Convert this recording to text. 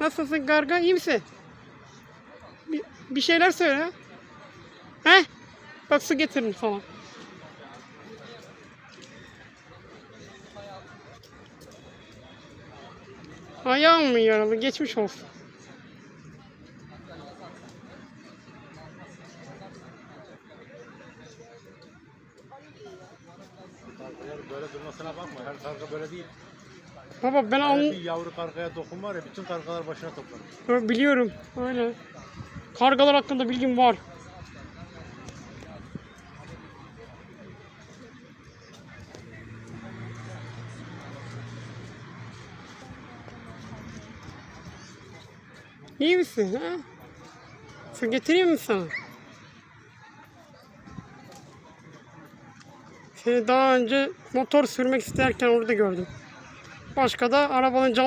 Nasılsın Garga? İyi misin? Bir, bir şeyler söyle. He? Bak su getirin falan. Ayağım mı yaralı? Geçmiş olsun. Böyle durmasına bakma. Her karga böyle değil. Baba ben an bir yavru kargaya dokun var ya bütün kargalar başına toplanır. biliyorum. Öyle. Kargalar hakkında bilgim var. İyi misin ha? Su getireyim mi sana? Seni daha önce motor sürmek isterken orada gördüm. Başka da arabanın cam